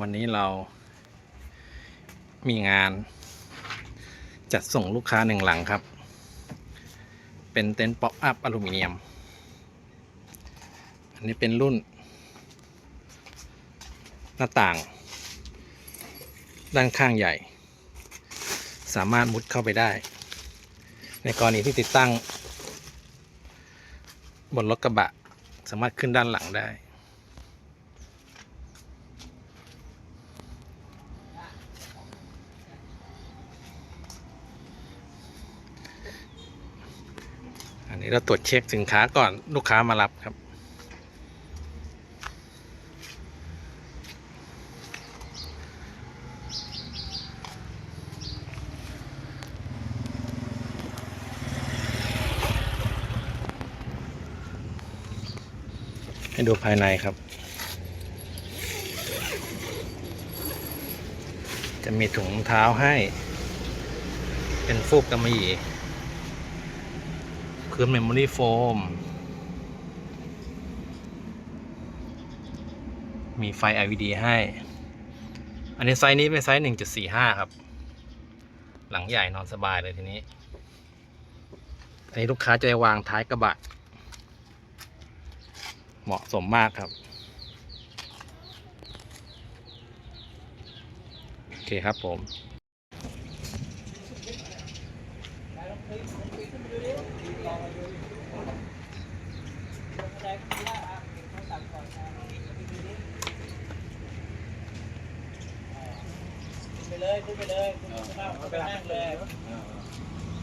วันนี้เรามีงานจัดส่งลูกค้าหนึ่งหลังครับ เป็นเต็นท์ป๊อปอัพอลูมิเนียม อันนี้เป็นรุ่น หน้าต่าง ด้านข้างใหญ่ สามารถมุดเข้าไปได้ ในกรณีที่ติดตั้ง บนรถกระบะ สามารถขึ้นด้านหลังได้ อันนี้เราตรวจเช็คสินค้าก่อนลูกค้ามารับครับ ให้ดูภายในครับ จะมีถุงเท้าให้ เป็นฟูกกำมะหยี่ คือเมมโมรี่โฟม มีไฟ LED ให้ อันนี้ไซส์นี้เป็นไซส์ 1.45 ครับ หลังใหญ่นอนสบายเลยทีนี้ อันนี้ลูกค้าจะวางท้ายกระบะ เหมาะสมมากครับ โอเคครับผม เลยขึ้นไปเลยขึ้นไปนั่งขึ้นไปนั่งเลย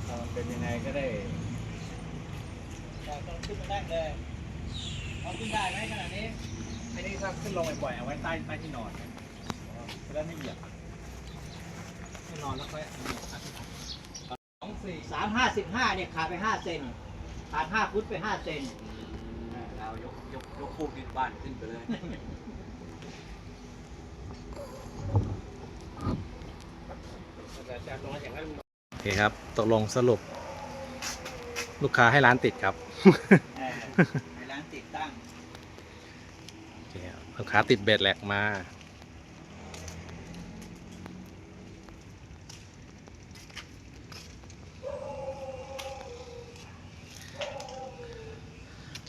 ถ้าเป็นยังไงก็ได้ต้องขึ้นไปนั่งเลยเอาขึ้นได้ไหมขนาดนี้อันนี้ถ้าขึ้นลงบ่อยๆเอาไว้ใต้ใต้ที่นอนจะได้ไม่เหยียบที่นอนแล้วค่อยสองสี่สามห้าสิบห้าเนี่ยขาดไปห้าเซนขาดห้าฟุตไปห้าเซนเรายกยกยกคู่ที่บ้านขึ้นไปเลย โอเคครับ ตกลงสรุป ลูกค้าให้ร้านติดครับในร้านติดตั้งโอเคครับลูกค้าติดเบ็ดแหลกมา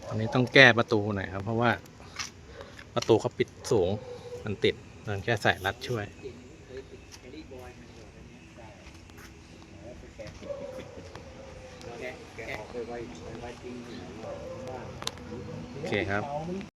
อันนี้ต้องแก้ประตูหน่อยครับ เพราะว่าประตูเขาปิดสูงมันติดเราแค่ใส่รัดช่วย ติดเคยติดแครี่บอยมันอยู่อันนี้ได้ แกะออกไปไว้ไว้ไว้ทิ้งอยู่ไหนบ้านโอเคครับ